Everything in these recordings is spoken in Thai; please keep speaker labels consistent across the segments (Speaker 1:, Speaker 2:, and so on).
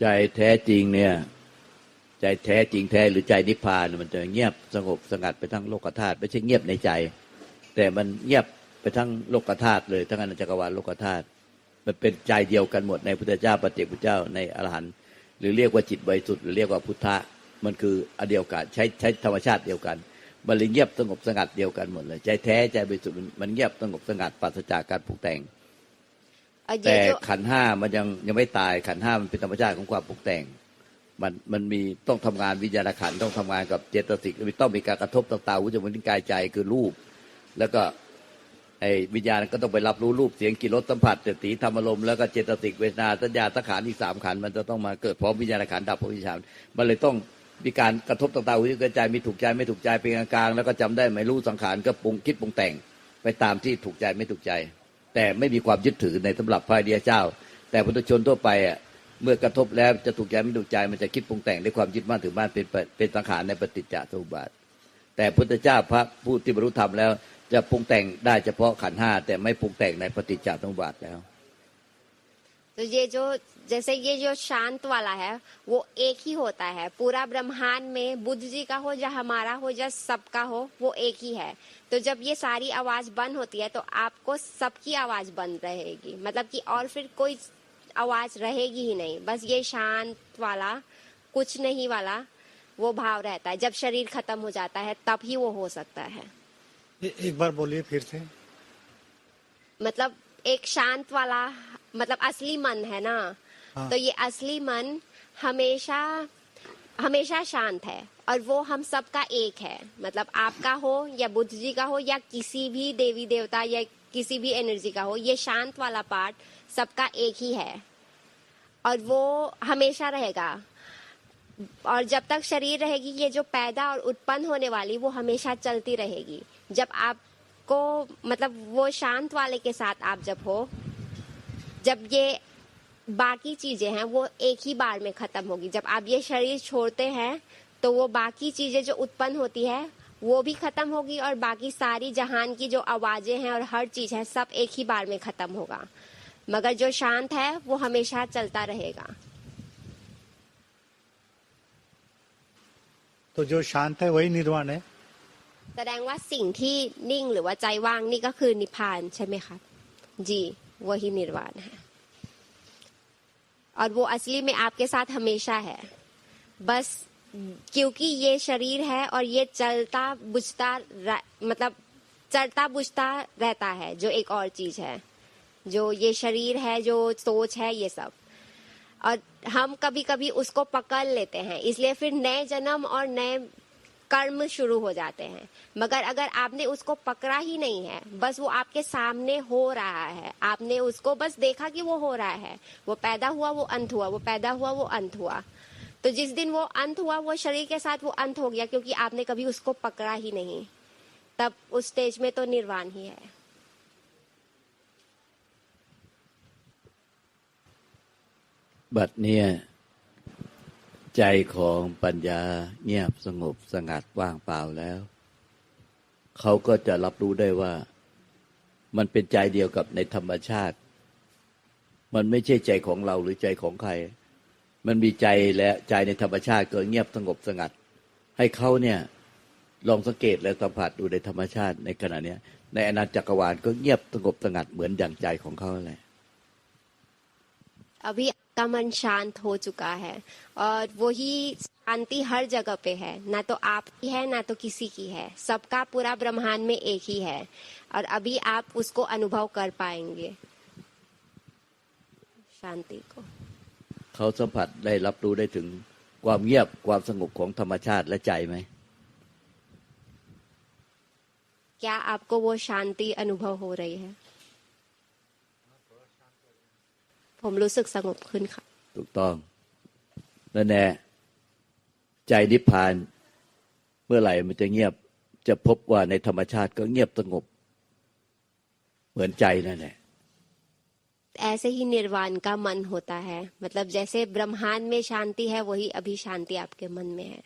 Speaker 1: ใจแท้จริงเนี่ย ใจแท้จริงแท้หรือใจนิพพานมันจะเงียบสงบสงัดไปทั้งโลกธาตุไม่ใช่เงียบในใจ แต่มันเงียบไปทั้งโลกธาตุเลยทั้งอนันตจักรวาลโลกธาตุมันเป็นใจเดียวกันหมดในพุทธเจ้าปฏิเจกพุทธเจ้าในอรหันต์หรือเรียกว่าจิตบริสุทธิ์หรือเรียกว่าพุทธะมันคืออันเดียวกันใช้ใช้ธรรมชาติเดียวกันมันเลยเงียบสงบสงัดเดียวกันหมดเลย ใจแท้ใจบริสุทธิ์มันเงียบสงบสงัดปราศจากการปรุงแต่ง แต่
Speaker 2: ये जो
Speaker 1: ขันธ์ห้ามันยังยังไม่ตายขันธ์ห้ามันเป็นธรรมชาติของความปรุงแต่ง มันมันมีต้องทำงานวิญญาณขันธ์ต้องทำงานกับเจตสิกต้องมีการกระทบต่างๆวิจารณ์กายใจคือรูป แล้วก็ไอ้วิญญาณก็ต้องไปรับรู้รูปเสียงกลิ่นรสสัมผัสเจตสีธรรมอารมณ์แล้วก็เจตสิกเวทนาสัญญาสังขารอีกสามขันธ์มันจะต้องมาเกิดพร้อมวิญญาณขันธ์ดับพร้อมวิญญาณมันเลยต้องมีการกระทบต่างๆวิจารณ์ใจมีถูกใจไม่ถูกใจเป็นกลางๆแล้วก็จำได้ไม่รู้สังขารก็ปรุงคิดปรุงแต่ง ไปตามที่ถูกใจไม่ถูกใจ แต่ไม่มีความยึดถือในสำหรับพระเดียเจ้า แต่พุทธชนทั่วไปอะเมื่อกระทบแล้วจะถูกใจไม่ถูกใจมันจะคิดปรุงแต่งด้วยความยึดมั่นถือมั่นเป็นเป็นสังขารในปฏิจจสมุปบาท แต่พุทธเจ้าพระผู้ที่บรรลุธรรมแล้ว จะปรุงแต่งได้เฉพาะขันห้าแต่ไม่ปรุงแต่งในปฏิจจสมุปบาทแล้ว
Speaker 2: जैसे ये जो शांत वाला है वो एक ही होता है। पूरा ब्रह्मांड में बुद्ध जी का हो या हमारा हो या सबका हो वो एक ही है। तो जब ये सारी आवाज़ बंद होती है तो आपको सबकी आवाज़ बंद रहेगी। मतलब कि और फिर कोई आवाज़ रहेगी ही नहीं। बस ये शांत वाला कुछ नहीं वाला वो भाव रहता है। जब शरीर खत्म हो जाता है तब ही वो हो सकता है।
Speaker 3: ए- एक बार बोलिए फिर से।
Speaker 2: मतलब एक शांत वाला मतलब असली मन है ना
Speaker 3: हाँ।
Speaker 2: तो ये असली मन हमेशा हमेशा शांत है और वो हम सबका एक है। मतलब आपका हो या बुद्ध जी का हो या किसी भी देवी देवता या किसी भी एनर्जी का हो, ये शांत वाला पार्ट सबका एक ही है। और वो हमेशा रहेगा। और जब तक शरीर रहेगी, ये जो पैदा और उत्पन्न होने वाली, वो हमेशा चलती रहेगी। जब आपको मतलब वो शांत वाले के साथ आप जब हो, जब ये बाकी चीजें हैं वो एक ही बार में खत्म होगी जब आप ये शरीर छोड़ते हैं तो वो बाकी चीजें जो उत्पन्न होती है वो भी खत्म होगी और बाकी सारी जहान की जो आवाजें हैं और हर चीज है सब एक ही बार में खत्म होगा मगर जो शांत है वो हमेशा चलता रहेगा
Speaker 3: तो जो शांत है वही निर्वाण है
Speaker 2: แสดงว่าสิ่งที่นิ่งหรือว่าใจว่างนี่ก็คือนิพพานใช่ไหมครับजी वही निर्वाण है और वो असली में आपके साथ हमेशा है। बस, क्योंकि ये शरीर है और ये चलता बुझता मतलब चलता बुझता रहता है, जो एक और चीज़ है। जो ये शरीर है, जो सोच है, ये सब। और हम कभी कभी उसको पकड़ लेते हैं। इसलिए फिर नए जन्म और नए कर्म शुरू हो जाते हैं। मगर अगर आपने उसको पकड़ा ही नहीं है, बस वो आपके सामने हो रहा है। आपने उसको बस देखा कि वो हो रहा है। वो पैदा हुआ, वो अंत हुआ, वो पैदा हुआ, वो अंत हुआ। तो जिस दिन वो अंत हुआ, वो शरीर के साथ वो अंत हो गया, क्योंकि आपने कभी उसको पकड़ा ही नहीं। तब उस स्टेज में तो निर्वाण ही है।
Speaker 1: बट ใจของปัญญาเงียบสงบสงัดว่างเปล่าแล้ว เขาก็จะรับรู้ได้ว่า มันเป็นใจเดียวกับในธรรมชาติ มันไม่ใช่ใจของเราหรือใจของใคร มันมีใจและใจในธรรมชาติก็เงียบสงบสงัด ให้เขาเนี่ยลองสังเกตและสัมผัสดูในธรรมชาติในขณะเนี้ย ในอนาจักรวาลก็เงียบสงบสงัดเหมือนอย่างใจของเขาแหละ
Speaker 2: อวิ मन शांत हो चुका है और वही शांति हर जगह पे है ना तो आपकी है ना तो किसी की है सबका पूरा ब्रह्मांड में एक ही है और अभी आप उसको अनुभव कर पाएंगे शांति को
Speaker 1: เขาสัมผัสได้รับรู้ได้ถึงความเงียบความสงบของธรรมชาติและใจไหม
Speaker 2: क्या आपको वो शांति अनुभव हो रही है ผมรู้สึกสงบขึ้นค่ะ
Speaker 1: ถูกต้องนั่นแน่ใจนิพพาน เมื่อไหร่มันจะเงียบจะพบว่าในธรรมชาติก็เงียบสงบ เหมือนใจนั่นแหละ
Speaker 2: ऐसे ही निर्वाण का मन होता है मतलब जैसे ब्रह्मांड में शांति है वही अभी शांति आपके मन में है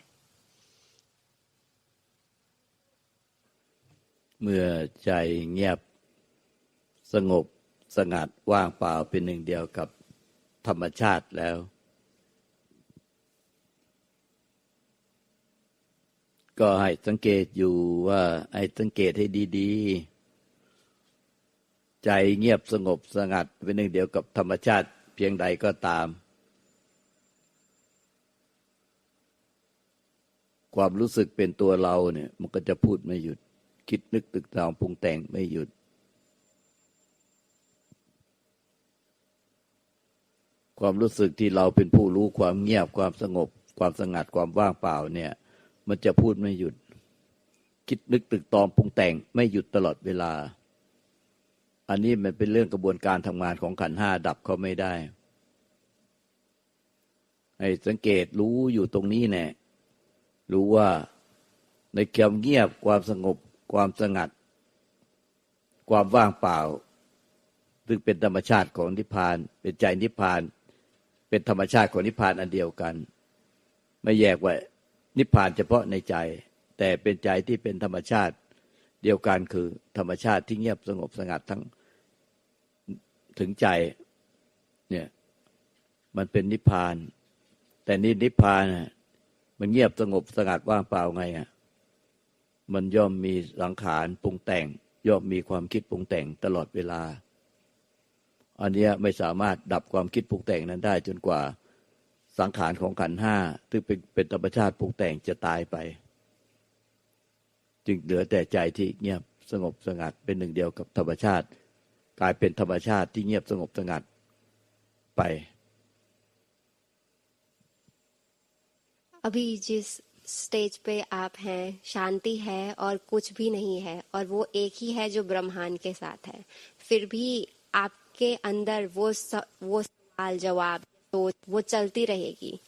Speaker 1: เมื่อใจเงียบสงบ สงัดว่างเปล่าเป็นหนึ่งเดียวกับธรรมชาติแล้ว ก็ให้สังเกตอยู่ว่าให้สังเกตให้ดีๆ ใจเงียบสงบสงัดเป็นหนึ่งเดียวกับธรรมชาติเพียงใดก็ตาม ความรู้สึกเป็นตัวเราเนี่ย มันก็จะพูดไม่หยุด คิดนึกตึกตองปรุงแต่งไม่หยุด ความรู้สึกที่เราเป็นผู้รู้ความเงียบความสงบ ความสงัดความว่างเปล่าเนี่ย มันจะพูดไม่หยุด คิดนึกตึกตองปรุงแต่งไม่หยุดตลอดเวลา อันนี้มันเป็นเรื่องกระบวนการทำงานของขันห้าดับเขาไม่ได้ให้สังเกตรู้อยู่ตรงนี้แน่รู้ว่าในความเงียบความสงบ ความสงัด ความว่างเปล่า ซึ่งเป็นธรรมชาติของนิพพาน เป็นใจนิพพาน เป็นธรรมชาติของนิพพานอันเดียวกัน ไม่แยกว่านิพพานเฉพาะในใจ แต่เป็นใจที่เป็นธรรมชาติเดียวกันคือ ธรรมชาติที่เงียบสงบสงัดทั้งถึงใจเนี่ยมันเป็นนิพพาน แต่นี่นิพพานน่ะมันเงียบสงบสงัดว่างเปล่าไงอะมันย่อมมีสังขารปรุงแต่ง ย่อมมีความคิดปรุงแต่งตลอดเวลา อันเนี้ยไม่สามารถดับความคิดปรุงแต่งนั้นได้ จนกว่าสังขารของขันธ์ห้าซึ่งเป็นเป็นธรรมชาติปรุงแต่งจะตายไป จึงเหลือแต่ใจที่เงียบสงบสงัดเป็นหนึ่งเดียวกับธรรมชาติ กลายเป็นธรรมชาติที่เงียบสงบสงัดไป
Speaker 2: अभी जिस स्टेज पे आप हैं शांति है और कुछ भी नहीं है और वो एक ही है जो ब्रह्मांड के साथ है फिर भी आपके अंदर वो स, वो सवाल जवाब सोच वो चलती रहेगी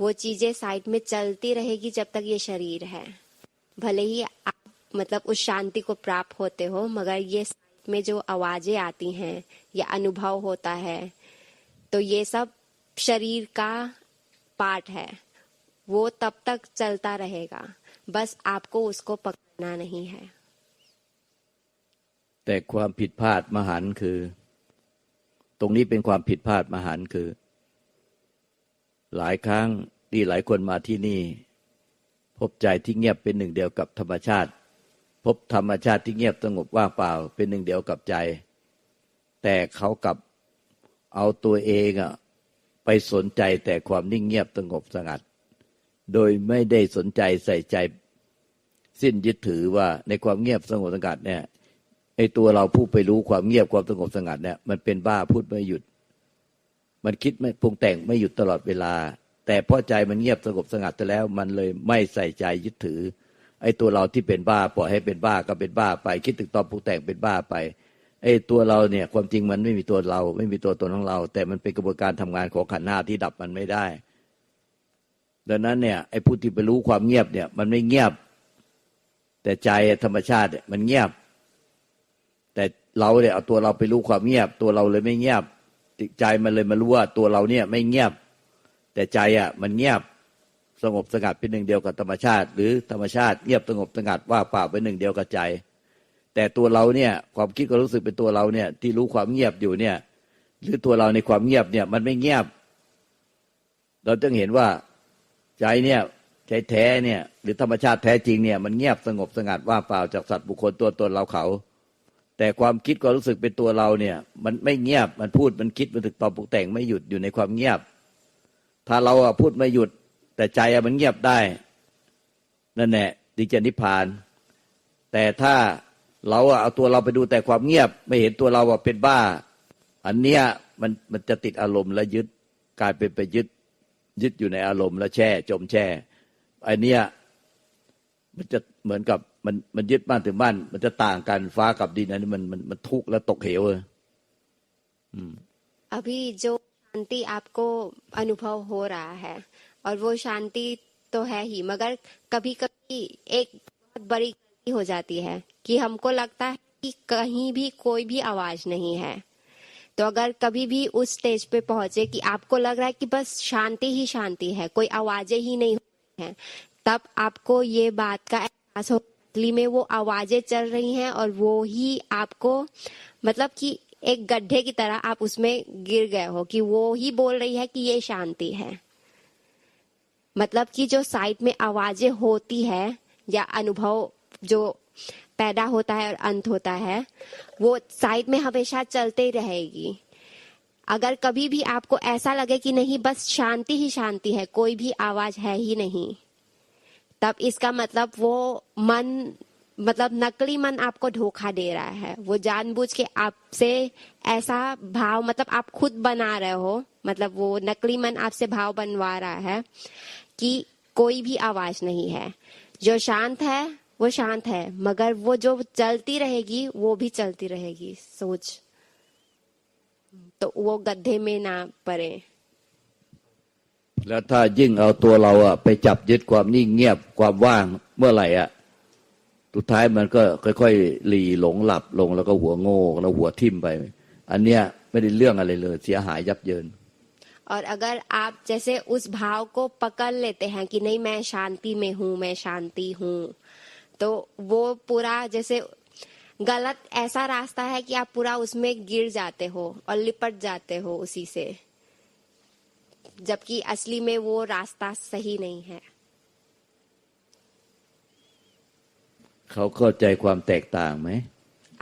Speaker 2: वो चीजें साइड में चलती रहेगी जब तक ये शरीर है भले ही आप मतलब उस शांति को प्राप्त होते हो मगर ये साइड में जो आवाजें आती हैं या अनुभव होता है तो ये सब शरीर का पार्ट है वो तब तक चलता रहेगा बस आपको उसको पकड़ना नहीं है
Speaker 1: แต่ความผิดพลาดมหันต์คือ ตรงนี้เป็นความผิดพลาดมหันคือ หลายครั้งที่หลายคนมาที่นี่ พบใจที่เงียบเป็นหนึ่งเดียวกับธรรมชาติ พบธรรมชาติที่เงียบสงบว่างเปล่า เป็นหนึ่งเดียวกับใจ แต่เขากลับเอาตัวเองอะไปสนใจแต่ความนิ่งเงียบสงบสงัด โดยไม่ได้สนใจใส่ใจ สิ้นยึดถือว่าในความเงียบสงบสงัดเนี่ย ไอ้ตัวเราผู้ไปรู้ความเงียบความสงบสงัดเนี่ยมันเป็นบ้าพูดไม่หยุด มันคิดไม่ปรุงแต่งไม่หยุดตลอดเวลา แต่เพราะใจมันเงียบสงบสงัดไปแล้ว มันเลยไม่ใส่ใจยึดถือ ไอ้ตัวเราที่เป็นบ้าปล่อยให้เป็นบ้าก็เป็นบ้าไป คิดถึงตอนปรุงแต่งเป็นบ้าไปไอ้ตัวเราเนี่ยความจริงมันไม่มีตัวเรา ไม่มีตัวตนของเรา แต่มันเป็นกระบวนการทำงานของขันธ์หน้าที่ดับมันไม่ได้ ดังนั้นเนี่ยไอ้ผู้ที่ไปรู้ความเงียบเนี่ย มันไม่เงียบ แต่ใจธรรมชาติมันเงียบ เราเนี่ยเอาตัวเราไปรู้ความเงียบ ตัวเราเลยไม่เงียบใจมันเลยมารู้ว่าตัวเราเนี่ยไม่เงียบ แต่ใจอะ มันเงียบสงบสงัดเป็นหนึ่งเดียวกับธรรมชาติ หรือธรรมชาติเงียบสงบสงัดว่าเปล่าเป็นหนึ่งเดียวกับใจ แต่ตัวเราเนี่ย ความคิดก็รู้สึกเป็นตัวเราเนี่ย ที่รู้ความเงียบอยู่เนี่ย หรือตัวเราในความเงียบเนี่ย มันไม่เงียบ เราต้องเห็นว่าใจเนี่ยใจแท้เนี่ย หรือธรรมชาติแท้จริงเนี่ย มันเงียบสงบสงัดว่าเปล่าจากสัตว์บุคคลตัวตนเราเขา แต่ความคิดก็รู้สึกเป็นตัวเราเนี่ย มันไม่เงียบมันพูดมันคิดมันถึกตอบปรุงแต่งไม่หยุดอยู่ในความเงียบ ถ้าเราอะพูดไม่หยุด แต่ใจอะมันเงียบได้ นั่นแหละดิจะนิพพาน แต่ถ้าเราอะเอาตัวเราไปดูแต่ความเงียบ ไม่เห็นตัวเราว่าเป็นบ้า อันเนี้ยมันมันจะติดอารมณ์และยึดกลายเป็นไปยึดยึดอยู่ในอารมณ์แล้วแช่ จมแช่อันเนี้ยมันจะเหมือนกับ มันมันยึดบ้านถึงบ้าน มันจะต่างกันฟ้ากับดินอันนี้มันมันมันทุกข์และตกเหวเลยอืม
Speaker 2: अभी जो शांति आपको अनुभव हो रहा है और वो शांति तो है ही मगर कभी कभी एक बहुत बड़ी गलती हो जाती है कि हमको लगता है कि कहीं भी कोई भी आवाज नहीं है तो अगर कभी भी उस स्टेज पे पहुंचे कि आपको लग रहा है कि बस शांति ही शांति है कोई आवाजें ही नहीं हो रही हैं तब आपको ये बात का एहसास हो असली में वो आवाज़ें चल रही हैं और वो ही आपको मतलब कि एक गड्ढे की तरह आप उसमें गिर गए हो, कि वो ही बोल रही है कि ये शांति है। मतलब कि जो साइड में आवाज़ें होती है, या अनुभव जो पैदा होता है और अंत होता है, वो साइड में हमेशा चलते ही रहेगी। अगर कभी भी आपको ऐसा लगे कि नहीं, बस शांति ही शांति है, कोई भी आवाज़ है ही नहीं। तब इसका मतलब वो मन मतलब नकली मन आपको धोखा दे रहा है। वो जानबूझ के आपसे ऐसा भाव मतलब आप खुद बना रहे हो मतलब वो नकली मन आपसे भाव बनवा रहा है कि कोई भी आवाज़ नहीं है। जो शांत है, वो शांत है, मगर वो जो चलती रहेगी, वो भी चलती रहेगी, सोच। तो वो गड्ढे में ना पड़े।
Speaker 1: แล้วถ้ายิ่งเอาตัวเราอะไปจับยึดความนิ่งเงียบความว่างเมื่อไหร่อะสุดท้ายมันก็ค่อยๆหลีหลงหลับลงแล้วก็หัวโง่แล้วหัวทิ่มไป อันเนี้ยไม่ได้เรื่องอะไรเลย เสียหายยับเยิน
Speaker 2: और अगर आप जैसे उस भाव को पकड़ लेते हैं कि नहीं मैं शांति में हूं मैं शांति हूं तो वो पूरा जैसे गलत ऐसा रास्ता है कि आप पूरा उसमें गिर जाते हो और लिपट जाते हो उसी से जबकि असली में वो रास्ता सही नहीं है
Speaker 1: เขาเข้าใจความแตกต่างไหม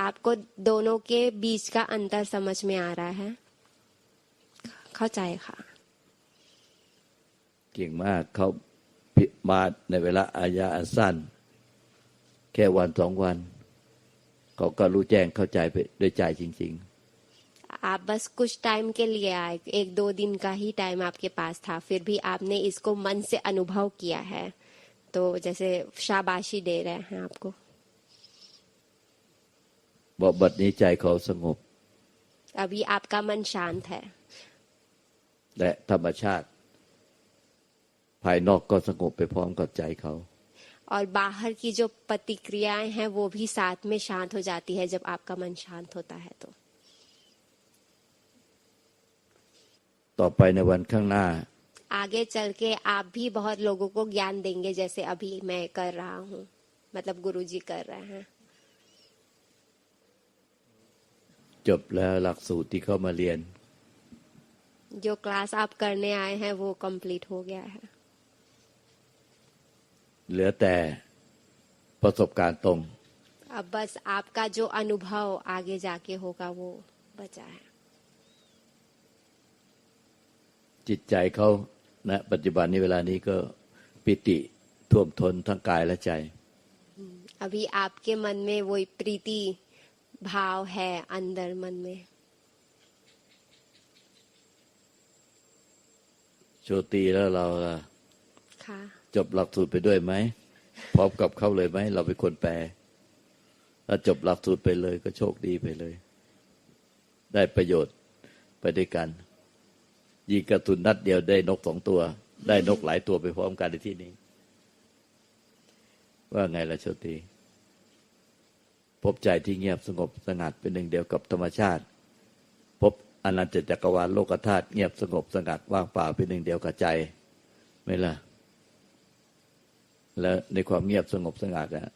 Speaker 2: आपको दोनों के बीच का अंतर समझ में आ रहा है เข้าใจค่ะ
Speaker 1: เก่งมากเขาพิมาในเวลาอายะอันสั้น แค่วันสองวัน เขาก็รู้แจ้งเข้าใจไปด้วยใจจริง
Speaker 2: आप बस कुछ टाइम के लिए आए एक दो दिन का ही टाइम आपके पास था फिर भी आपने इसको मन से अनुभव किया है तो जैसे शाबाशी दे रहे हैं आपको
Speaker 1: ๆ บอกบัดนี้ใจเขาสงบ
Speaker 2: अभी आपका मन शांत है
Speaker 1: และธรรมชาติ ภายนอกก็สงบไปพร้อมกับใจเขา
Speaker 2: और बाहर की जो प्रतिक्रियाएं हैं वो भी साथ में शांत हो जाती है जब आपका मन शांत होता है तो
Speaker 1: ต่อไปในวันข้างหน้า
Speaker 2: आगे चल के आप भी बहुत लोगों को ज्ञान देंगे जैसे अभी मैं कर रहा हूँ मतलब गुरुजी कर रहे हैं
Speaker 1: จบแล้วหลักสูตรที่เขามาเรียน
Speaker 2: जो क्लास आप करने आए हैं वो कंप्लीट हो गया है
Speaker 1: เหลือแต่ประสบการณ์ตรง
Speaker 2: अब बस आपका जो अनुभव आगे जाके होगा वो बचा है
Speaker 1: จิตใจเขาณปัจจุบันนี้เวลานี้ก็ปิติท่วมท้นทั้งกายและใจ
Speaker 2: अभी आपके मन में वही प्रीति भाव है अंदर मन में
Speaker 1: โชตีแล้วเราล่ะ
Speaker 2: ค่ะ
Speaker 1: จบหลักสูตรไปด้วยไหม พร้อมกับเขาเลยไหม เราเป็นคนแปล ถ้าจบหลักสูตรไปเลยก็โชคดีไปเลย ได้ประโยชน์ไปด้วยกัน ยิงกระสุนนัดเดียวได้นกสองตัว ได้นกหลายตัวไปพร้อมกันในที่นี้ ว่าไงล่ะโชติพบใจที่เงียบสงบสงัดเป็นหนึ่งเดียวกับธรรมชาติ พบอนันตจักรวาลโลกธาตุเงียบสงบสงัดว่างเปล่าเป็นหนึ่งเดียวกับใจไม่ล่ะ แล้วในความเงียบสงบสงัดนะ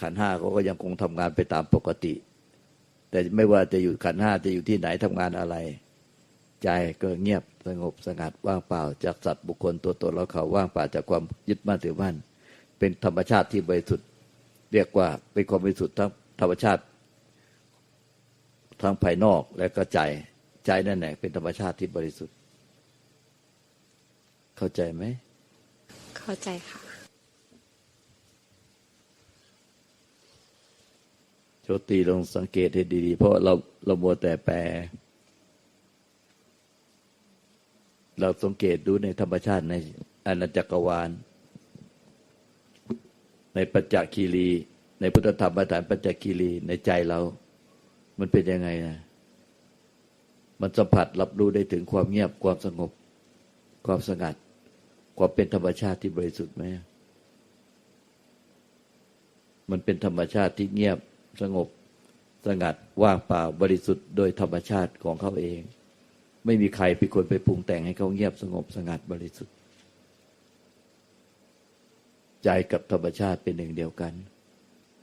Speaker 1: ขันห้าเขาก็ยังคงทำงานไปตามปกติ แต่ไม่ว่าจะอยู่ขันห้าจะอยู่ที่ไหนทำงานอะไร ใจก็เงียบสงบสงัดว่างเปล่าจากสัตว์บุคคลตัวตนเราเขาว่างเปล่าจากความยึดมั่นถือมั่นเป็นธรรมชาติที่บริสุทธิ์เรียกว่าเป็นความบริสุทธิ์ทั้งธรรมชาติทั้งภายนอกและก็ใจใจนั่นแหละเป็นธรรมชาติที่บริสุทธิ์ เข้าใจไหม
Speaker 2: เข้าใจค่ะ
Speaker 1: โชติลองสังเกตให้ดีๆ เพราะเราเรามัวแต่แปล เราสังเกตดูในธรรมชาติในอนันจักรวาล ในปัจจคีรี ในพุทธธรรมประฐานปัจจคีรีในใจเรา มันเป็นยังไงนะมันสัมผัสรับรู้ได้ถึงความเงียบความสงบ ความสงัด ความเป็นธรรมชาติที่บริสุทธิ์ไหมมันเป็นธรรมชาติที่เงียบสงบ สงัดว่างเปล่าบริสุทธิ์โดยธรรมชาติของเขาเอง ไม่มีใครเป็นคนไปปรุงแต่งให้เขาเงียบสงบสงัดบริสุทธิ์ ใจกับธรรมชาติเป็นหนึ่งเดียวกัน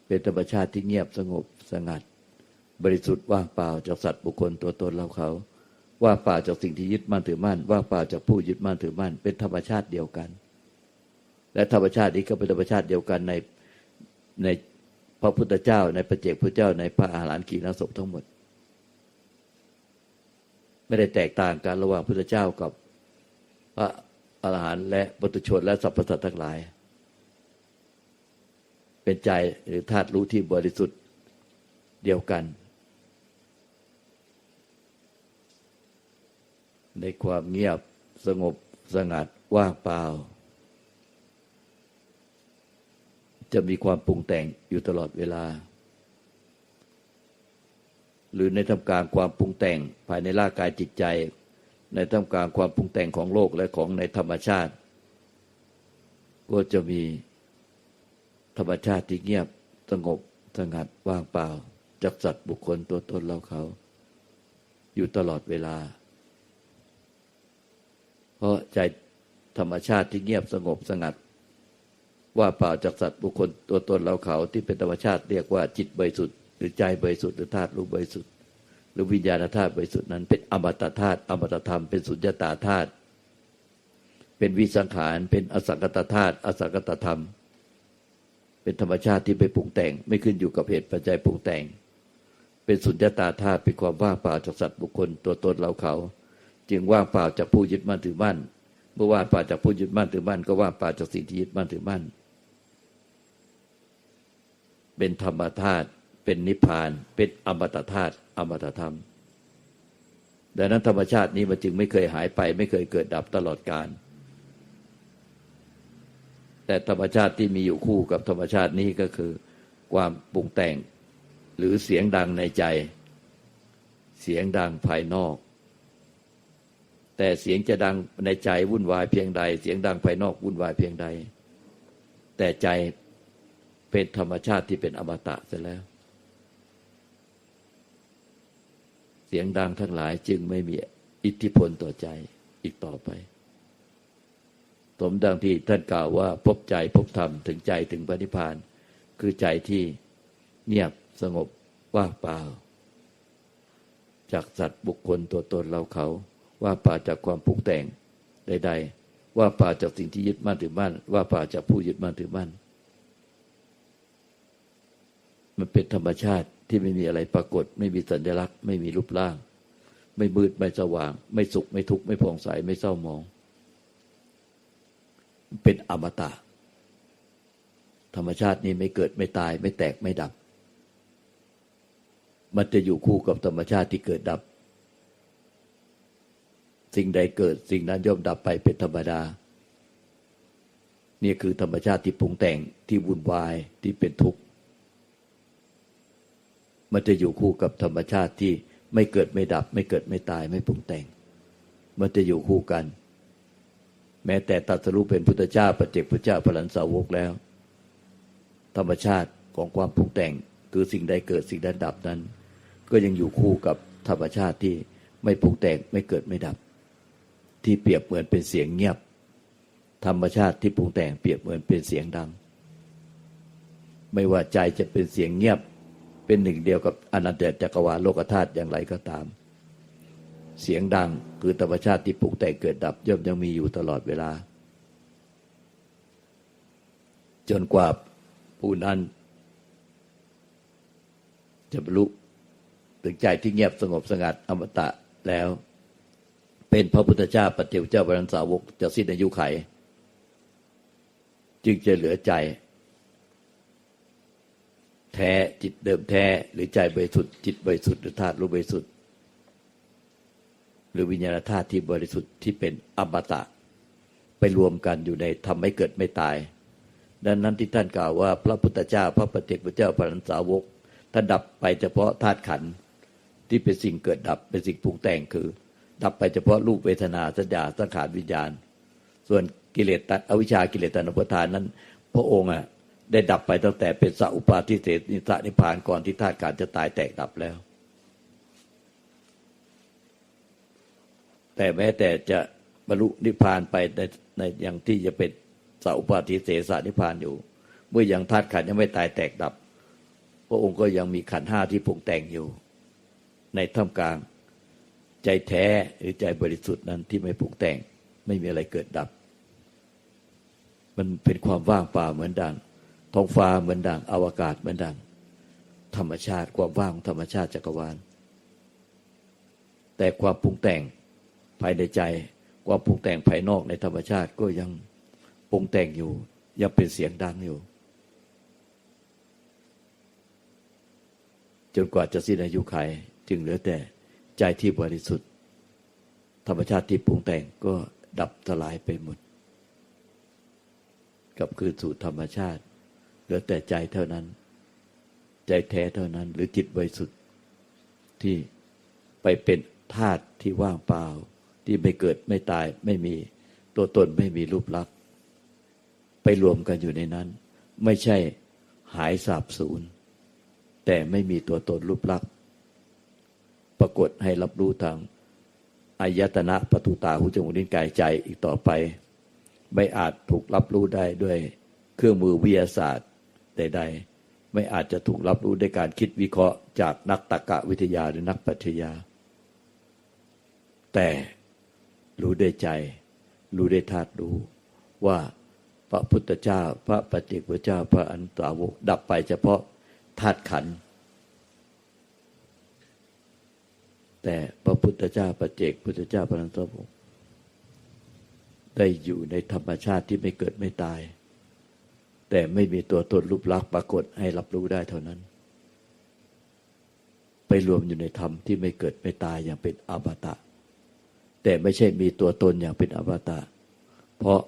Speaker 1: เป็นธรรมชาติที่เงียบสงบสงัด บริสุทธิ์ว่างเปล่าจากสัตว์บุคคลตัวตนเราเขา ว่างเปล่าจากสิ่งที่ยึดมั่นถือมั่น ว่างเปล่าจากผู้ยึดมั่นถือมั่น เป็นธรรมชาติเดียวกัน และธรรมชาตินี้ก็เป็นธรรมชาติเดียวกันในในพระพุทธเจ้า ในพระเจกพระเจ้าในพระอาหารหันต์กีรสพทั้งหมด ไม่ได้แตกต่างกันระหว่างพุทธเจ้ากับพระอรหันต์และบุตุชนและสรรพสัตว์ทั้งหลาย เป็นใจหรือธาตุรู้ที่บริสุทธิ์เดียวกัน ในความเงียบสงบสงัดว่างเปล่า จะมีความปรุงแต่งอยู่ตลอดเวลา หรือในทำกลางความปรุงแต่งภายในร่างกายจิตใจ ในทำกลางความปรุงแต่งของโลกและของในธรรมชาติ ก็จะมีธรรมชาติที่เงียบสงบสงัดว่างเปล่าจากสัตว์บุคคลตัวตนเราเขา อยู่ตลอดเวลา เพราะใจธรรมชาติที่เงียบสงบสงัด ว่าเปล่าจากสัตว์บุคคลตัวตนเราเขาที่เป็นธรรมชาติเรียกว่าจิตบริสุทธิ รือใจบริสุทธิ์หรือธาตุรู้บริสุทธิ์หรือวิญญาณธาตุบริสุทธิ์นั้นเป็นอมตะธาตุอมตะธรรมเป็นสุญญตาธาตุเป็นวิสังขารเป็นอสังกตธาตุอสังกตธรรม เป็นธรรมชาติที่ไปปรุงแต่ง ไม่ขึ้นอยู่กับเหตุปัจจัยปรุงแต่ง เป็นสุญญตาธาตุเป็นความว่างเปล่าจากสัตว์บุคคลตัวตนเราเขา จึงว่างเปล่าจากผู้ยึดมั่นถือมั่น เมื่อว่างเปล่าจากผู้ยึดมั่นถือมั่น ก็ว่างเปล่าจากสิ่งที่ยึดมั่นถือมั่น เป็นธรรมธาตุ เป็นนิพพาน เป็นอมตะธาตุอมตะธรรม ดังนั้นธรรมชาตินี้มันจึงไม่เคยหายไป ไม่เคยเกิดดับตลอดกาลแต่ธรรมชาติที่มีอยู่คู่กับธรรมชาตินี้ก็คือ ความปรุงแต่งหรือเสียงดังในใจ เสียงดังภายนอก แต่เสียงจะดังในใจวุ่นวายเพียงใด เสียงดังภายนอกวุ่นวายเพียงใด แต่ใจเป็นธรรมชาติที่เป็นอมตะเสร็จแล้ว เสียงดังทั้งหลายจึงไม่มีอิทธิพลต่อใจอีกต่อไป สมดังที่ท่านกล่าวว่าพบใจพบธรรมถึงใจถึงพระนิพพาน คือใจที่เงียบสงบว่างเปล่า จากสัตว์บุคคลตัวตนเราเขา ว่าเปล่าจากความปรุงแต่งใด ๆ ว่าเปล่าจากสิ่งที่ยึดมั่นถือมั่น ว่าเปล่าจากผู้ยึดมั่นถือมั่น มันเป็นธรรมชาติ ที่ไม่มีอะไรปรากฏ ไม่มีสัญลักษณ์ ไม่มีรูปร่าง ไม่มืดไม่สว่าง ไม่สุขไม่ทุกข์ไม่ผ่องใสไม่เศร้ามอง เป็นอมตะ ธรรมชาตินี้ไม่เกิดไม่ตาย ไม่แตกไม่ดับ มันจะอยู่คู่กับธรรมชาติที่เกิดดับ สิ่งใดเกิดสิ่งนั้นย่อมดับไปเป็นธรรมดานี่คือธรรมชาติที่ปรุงแต่งที่วุ่นวายที่เป็นทุกข์ มันจะอยู่คู่กับธรรมชาติที่ไม่เกิดไม่ดับ ไม่เกิดไม่ตายไม่ปรุงแต่ง มันจะอยู่คู่กัน แม้แต่ตัสรู้เป็นพุทธเจ้าปัจเจกพุทธเจ้าพลันสาวกแล้ว ธรรมชาติของความปรุงแต่งคือสิ่งใดเกิดสิ่งนั้นดับนั้น ก็ยังอยู่คู่กับธรรมชาติที่ไม่ปรุงแต่งไม่เกิดไม่ดับ ที่เปรียบเหมือนเป็นเสียงเงียบ ธรรมชาติที่ปรุงแต่งเปรียบเหมือนเป็นเสียงดัง ไม่ว่าใจจะเป็นเสียงเงียบ เป็นหนึ่งเดียวกับอนันตจักรวาลโลกธาตุอย่างไรก็ตาม เสียงดังคือธรรมชาติที่ปรุงแต่งเกิดดับย่อมยังมีอยู่ตลอดเวลา จนกว่าผู้นั้น จะบรรลุถึงใจที่เงียบสงบสงัดอมตะแล้ว เป็นพระพุทธเจ้าปฏิเจกเจ้าบรรสาวกจะสิ้นอายุไข จึงจะเหลือใจ แท้จิตเดิมแท้หรือใจบริสุทธิ์จิตบริสุทธิ์หรือธาตุรู้บริสุทธิ์ หรือวิญญาณธาตุที่บริสุทธิ์ที่เป็นอมตะ ไปรวมกันอยู่ในทำไม่เกิดไม่ตาย ดังนั้นที่ท่านกล่าวว่า พระพุทธเจ้า พระปฏิเจกพุทธเจ้าพระนันสาวกท่านดับไปเฉพาะธาตุขันธ์ที่เป็นสิ่งเกิดดับเป็นสิ่งปรุงแต่งคือ ดับไปเฉพาะรูปเวทนาสัญญาสังขารวิญญาณ ส่วนกิเลสตัดอวิชชากิเลสตัณหาทานนั้น พระองค์อะ ได้ดับไปตั้งแต่เป็นสัอุปาทิเสนิสนิพานก่อนที่ธาตุขันจะตายแตกดับแล้ว แต่แม้แต่จะบรรลุนิพพานไปในในอย่างที่จะเป็นสัอุปาทิเสสนิพานอยู่ เมื่อยังธาตุขันยังไม่ตายแตกดับ พระองค์ก็ยังมีขันห้าที่ปรุงแต่งอยู่ ในท่ามกลางใจแท้หรือใจบริสุทธิ์นั้นที่ไม่ปรุงแต่งไม่มีอะไรเกิดดับ มันเป็นความว่างเปล่าเหมือนดัง ท้องฟ้าเหมือนดังอวกาศเหมือนดัง ธรรมชาติความว่างของธรรมชาติจักรวาล แต่ความปรุงแต่งภายในใจ ความปรุงแต่งภายนอกในธรรมชาติก็ยังปรุงแต่งอยู่ ยังเป็นเสียงดังอยู่ จนกว่าจะสิ้นอายุไขจึงเหลือแต่ใจที่บริสุทธิ์ ธรรมชาติที่ปรุงแต่งก็ดับสลายไปหมด กับคืนสู่ธรรมชาติ ลือแต่ใจเท่านั้น ใจแท้เท่านั้น หรือจิตบริสุทธิ์ที่ไปเป็นธาตุที่ว่างเปล่า ที่ไม่เกิดไม่ตายไม่มีตัวตนไม่มีรูปลักษณ์ไปรวมกันอยู่ในนั้น ไม่ใช่หายสาบสูญแต่ไม่มีตัวตนรูปลักษณ์ปรากฏให้รับรู้ทางอายตนะปตุตาหูจมูกลิ้นกายใจอีกต่อไป ไม่อาจถูกรับรู้ได้ด้วย เครื่องมือวิทยาศาสตร์ ใด ๆ ไม่อาจจะถูกรับรู้ด้วยการคิดวิเคราะห์จากนักตรรกะวิทยาหรือนักปัชญา แต่รู้ได้ใจ รู้ได้ธาตุรู้ว่าพระพุทธเจ้า พระปฏิเจกพุทธเจ้า พระอันตราวกดับไปเฉพาะธาตุขันธ์แต่พระพุทธเจ้าปฏิเจกพุทธเจ้าพระอนุตตราวได้อยู่ในธรรมชาติที่ไม่เกิดไม่ตาย แต่ไม่มีตัวตนรูปลักษณ์ปรากฏให้รับรู้ได้เท่านั้น ไปรวมอยู่ในธรรมที่ไม่เกิดไม่ตายอย่างเป็นอมตะ แต่ไม่ใช่มีตัวตนอย่างเป็นอมตะ เพราะ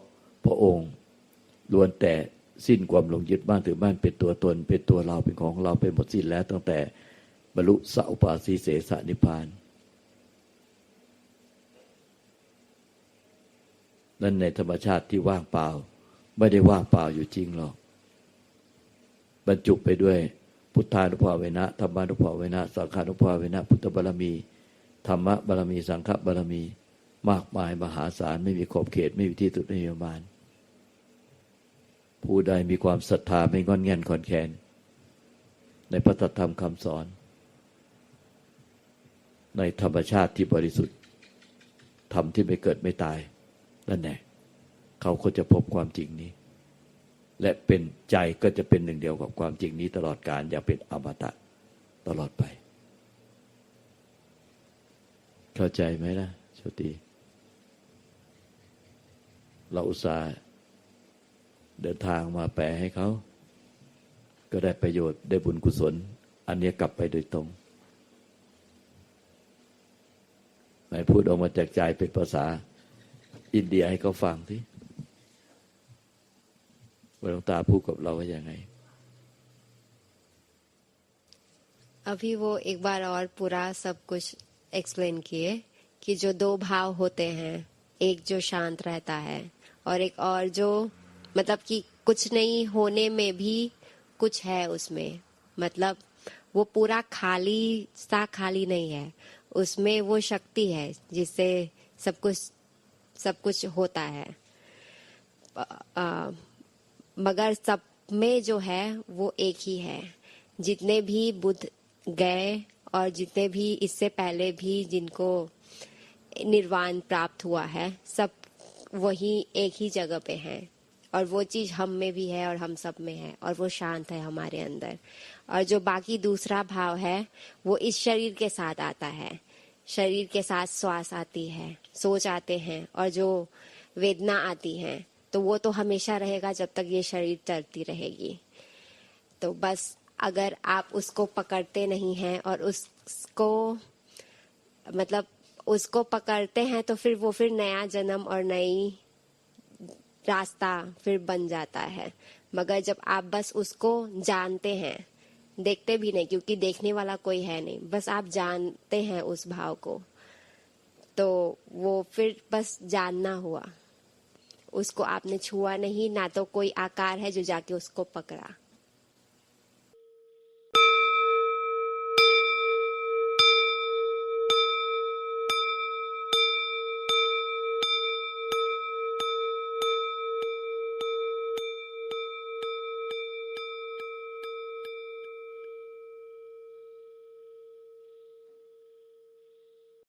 Speaker 1: พระองค์ล้วนแต่สิ้นความหลงยึดบ้านถือบ้านเป็นตัวตน เป็นตัวเราเป็นของเราเป็นหมดสิ้นแล้ว ตั้งแต่บรรลุสัพปาสีเสสนิพานนั่นในธรรมชาติที่ว่างเปล่า ไม่ได้ว่างเปล่าอยู่จริงหรอก บรรจุไปด้วย พุทธานุภาเวนะธรรมานุภาเวนะสังฆานุภาเวนะ พุทธบารมี ธรรมบารมี สังฆบารมี มากมายมหาศาลไม่มีขอบเขตไม่มีที่สุดไม่มีประมาณผู้ใดมีความศรัทธาไม่งอนแง่นขอนแคนในพระธรรมคำสอน ในธรรมชาติที่บริสุทธิ์ธรรมที่ไม่เกิดไม่ตายนั่นแหละ เขาก็จะพบความจริงนี้ และเป็นใจก็จะเป็นหนึ่งเดียวกับความจริงนี้ตลอดการอย่าเป็นอมตะตลอดไป เข้าใจไหมนะโชติเราอุตส่าห์เดินทางมาแปลให้เขา ก็ได้ประโยชน์ได้บุญกุศล อันนี้กลับไปโดยตรงไหนพูดออกมาจากใจเป็นภาษา อินเดียให้เขาฟังที่ ว่าหลวงตาพูดกับเราว่าอย่างไง
Speaker 2: अभी वो एक बार और पूरा सब कुछ एक्सप्लेन किए कि जो दो भाव होते हैं एक जो शांत रहता है और एक और जो मतलब कि कुछ नहीं होने में भी कुछ है उसमें मतलब वो पूरा खाली सा खाली नहीं है उसमें वो शक्ति है जिससे सब कुछ सब कुछ होता है आ, मगर सब में जो है, वो एक ही है। जितने भी बुद्ध गए और जितने भी इससे पहले भी जिनको निर्वाण प्राप्त हुआ है, सब वही एक ही जगह पे हैं। और वो चीज़ हम में भी है और हम सब में है, और वो शांत है हमारे अंदर। और जो बाकी दूसरा भाव है, वो इस शरीर के साथ आता है। शरीर के साथ श्वास आती है सोच आते हैं, और जो वेदना आती है तो वो तो हमेशा रहेगा जब तक ये शरीर चलती रहेगी। तो बस अगर आप उसको पकड़ते नहीं हैं और उसको मतलब उसको पकड़ते हैं तो फिर वो फिर नया जन्म और नई रास्ता फिर बन जाता है। मगर जब आप बस उसको जानते हैं, देखते भी नहीं, क्योंकि देखने वाला कोई है नहीं, बस आप जानते हैं उस भाव को तो वो फिर बस जानना हुआ। उसको आपने छुआ नहीं ना तो कोई आकार है जो जाके उसको पकड़ा।